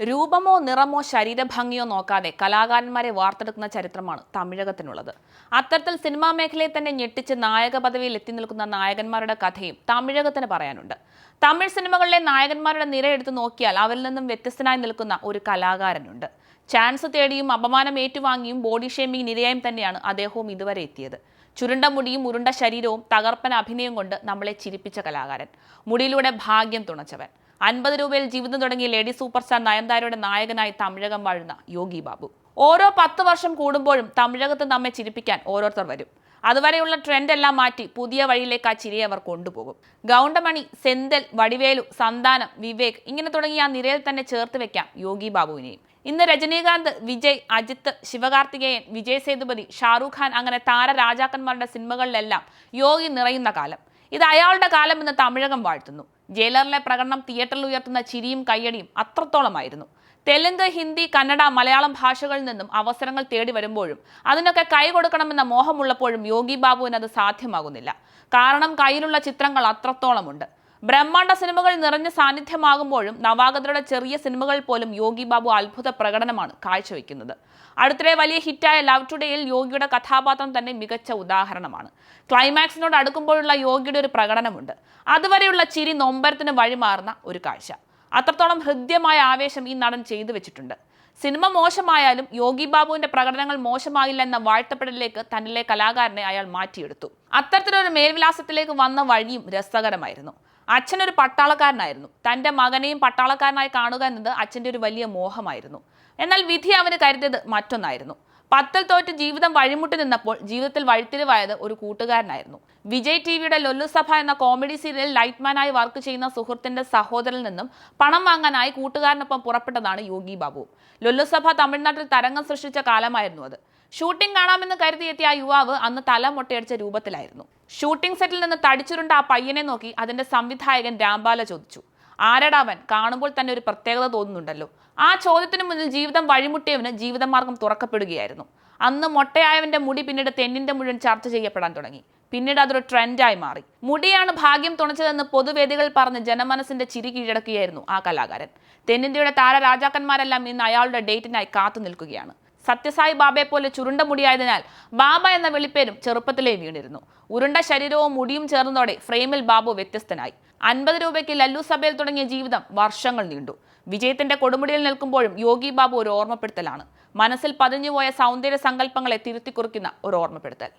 രൂപമോ നിറമോ ശരീരഭംഗിയോ നോക്കാതെ കലാകാരന്മാരെ വാർത്തെടുക്കുന്ന ചരിത്രമാണ് തമിഴകത്തിനുള്ളത്. അത്തരത്തിൽ സിനിമാ മേഖലയെ തന്നെ ഞെട്ടിച്ച് നായക പദവിയിൽ എത്തി നിൽക്കുന്ന നായകന്മാരുടെ കഥയും തമിഴകത്തിന് പറയാനുണ്ട്. തമിഴ് സിനിമകളിലെ നായകന്മാരുടെ നിര എടുത്തു നോക്കിയാൽ അവരിൽ നിന്നും വ്യത്യസ്തനായി നിൽക്കുന്ന ഒരു കലാകാരനുണ്ട്. ചാൻസ് തേടിയും അപമാനം ഏറ്റുവാങ്ങിയും ബോഡി ഷേമിംഗ് നിരയായും തന്നെയാണ് അദ്ദേഹവും ഇതുവരെ എത്തിയത്. ചുരുണ്ട മുടിയും ഉരുണ്ട ശരീരവും തകർപ്പൻ അഭിനയം കൊണ്ട് നമ്മളെ ചിരിപ്പിച്ച കലാകാരൻ. മുടിയിലൂടെ ഭാഗ്യം തുണച്ചവൻ. അൻപത് രൂപയിൽ ജീവിതം തുടങ്ങിയ ലേഡി സൂപ്പർ സ്റ്റാർ നയൻതാരയുടെ നായകനായി തമിഴകം വാഴുന്ന യോഗി ബാബു. ഓരോ പത്ത് വർഷം കൂടുമ്പോഴും തമിഴകത്ത് നമ്മെ ചിരിപ്പിക്കാൻ ഓരോരുത്തർ വരും. അതുവരെയുള്ള ട്രെൻഡ് എല്ലാം മാറ്റി പുതിയ വഴിയിലേക്ക് ആ ചിരിയെ അവർ കൊണ്ടുപോകും. ഗൗണ്ടമണി സെന്തൽ വടിവേലു സന്താനം വിവേക് ഇങ്ങനെ തുടങ്ങി ആ നിരയിൽ തന്നെ ചേർത്ത് വെക്കാം യോഗി ബാബുവിനെയും. ഇന്ന് രജനീകാന്ത് വിജയ് അജിത്ത് ശിവകാർത്തികേയൻ വിജയ് സേതുപതി ഷാറൂഖ് ഖാൻ അങ്ങനെ താരരാജാക്കന്മാരുടെ സിനിമകളിലെല്ലാം യോഗി നിറയുന്ന കാലം. ഇത് അയാളുടെ കാലം എന്ന് തമിഴകം വാഴ്ത്തുന്നു. ജയിലറിലെ പ്രകടനം തിയേറ്ററിൽ ഉയർത്തുന്ന ചിരിയും കയ്യടിയും അത്രത്തോളമായിരുന്നു. തെലുങ്ക് ഹിന്ദി കന്നഡ മലയാളം ഭാഷകളിൽ നിന്നും അവസരങ്ങൾ തേടി വരുമ്പോഴും അതിനൊക്കെ കൈ കൊടുക്കണമെന്ന മോഹമുള്ളപ്പോഴും യോഗി ബാബുവിന് അത് സാധ്യമാകുന്നില്ല. കാരണം കയ്യിലുള്ള ചിത്രങ്ങൾ അത്രത്തോളമുണ്ട്. ബ്രഹ്മാണ്ഡ സിനിമകൾ നിറഞ്ഞ സാന്നിധ്യമാകുമ്പോഴും നവാഗതരുടെ ചെറിയ സിനിമകൾ പോലും യോഗി ബാബു അത്ഭുത പ്രകടനമാണ് കാഴ്ചവെക്കുന്നത്. അടുത്തിടെ വലിയ ഹിറ്റായ ലവ് ടുഡേയിൽ യോഗിയുടെ കഥാപാത്രം തന്നെ മികച്ച ഉദാഹരണമാണ്. ക്ലൈമാക്സിനോട് അടുക്കുമ്പോഴുള്ള യോഗിയുടെ ഒരു പ്രകടനമുണ്ട്. അതുവരെയുള്ള ചിരി നൊമ്പരത്തിന് വഴിമാറുന്ന ഒരു കാഴ്ച. അത്രത്തോളം ഹൃദ്യമായ ആവേശം ഈ നടൻ ചെയ്തു വെച്ചിട്ടുണ്ട്. സിനിമ മോശമായാലും യോഗി ബാബുവിന്റെ പ്രകടനങ്ങൾ മോശമായില്ല എന്ന വാഴ്ത്തപ്പെടലിലേക്ക് തന്നിലെ കലാകാരനെ അയാൾ മാറ്റിയെടുത്തു. അത്തരത്തിലൊരു മേൽവിലാസത്തിലേക്ക് വന്ന വഴിയും രസകരമായിരുന്നു. അച്ഛനൊരു പട്ടാളക്കാരനായിരുന്നു. തന്റെ മകനെയും പട്ടാളക്കാരനായി കാണുക എന്നത് അച്ഛന്റെ ഒരു വലിയ മോഹമായിരുന്നു. എന്നാൽ വിധി അവന് കരുതിയത് മറ്റൊന്നായിരുന്നു. പത്തൽ തോറ്റ് ജീവിതം വഴിമുട്ടി നിന്നപ്പോൾ ജീവിതത്തിൽ വഴിത്തിരിവായത് ഒരു കൂട്ടുകാരനായിരുന്നു. വിജയ് ടി വിയുടെ ലൊല്ലുസഭ എന്ന കോമഡി സീരിയലിൽ ലൈറ്റ്മാനായി വർക്ക് ചെയ്യുന്ന സുഹൃത്തിന്റെ സഹോദരനിൽ നിന്നും പണം വാങ്ങാനായി കൂട്ടുകാരനൊപ്പം പുറപ്പെട്ടതാണ് യോഗി ബാബു. ലൊല്ലുസഭ തമിഴ്നാട്ടിൽ തരംഗം സൃഷ്ടിച്ച കാലമായിരുന്നു അത്. ഷൂട്ടിംഗ് കാണാമെന്ന് കരുതിയെത്തിയ ആ യുവാവ് അന്ന് തല മുട്ടയടിച്ച രൂപത്തിലായിരുന്നു. ഷൂട്ടിംഗ് സെറ്റിൽ നിന്ന് തടിച്ചുരുണ്ട ആ പയ്യനെ നോക്കി അതിന്റെ സംവിധായകൻ രാംബാല ചോദിച്ചു. ആരടാവൻ കാണുമ്പോൾ തന്നെ ഒരു പ്രത്യേകത തോന്നുന്നുണ്ടല്ലോ. ആ ചോദ്യത്തിന് മുന്നിൽ ജീവിതം വഴിമുട്ടിയവന് ജീവിതമാർഗം തുറക്കപ്പെടുകയായിരുന്നു. അന്ന് മൊട്ടയായവന്റെ മുടി പിന്നീട് തെന്നിന്റെ മുഴുവൻ ചർച്ച ചെയ്യപ്പെടാൻ തുടങ്ങി. പിന്നീട് അതൊരു ട്രെൻഡായി മാറി. മുടിയാണ് ഭാഗ്യം തുണച്ചതെന്ന് പൊതുവേദികൾ പറഞ്ഞ് ജനമനസ്സിന്റെ ചിരി കീഴടക്കുകയായിരുന്നു ആ കലാകാരൻ. തെന്നിന്ത്യയുടെ താര രാജാക്കന്മാരെല്ലാം ഇന്ന് അയാളുടെ ഡേറ്റിനായി കാത്തു നിൽക്കുകയാണ് സത്യസായി ബാബയെ പോലെ ചുരുണ്ട മുടിയായതിനാൽ ബാബ എന്ന വെളിപ്പേരും ചെറുപ്പത്തിലേ വീണിരുന്നു. ഉരുണ്ട ശരീരവും മുടിയും ചേർന്നതോടെ ഫ്രെയിമിൽ ബാബു വ്യത്യസ്തനായി. അൻപത് രൂപയ്ക്ക് ലല്ലു സഭയിൽ തുടങ്ങിയ ജീവിതം വർഷങ്ങൾ നീണ്ടു. വിജയത്തിന്റെ കൊടുമുടിയിൽ നിൽക്കുമ്പോഴും യോഗി ബാബു ഒരു ഓർമ്മപ്പെടുത്തലാണ്. മനസ്സിൽ പതിഞ്ഞുപോയ സൗന്ദര്യ സങ്കല്പങ്ങളെ തിരുത്തിക്കുറിക്കുന്ന ഒരു ഓർമ്മപ്പെടുത്തൽ.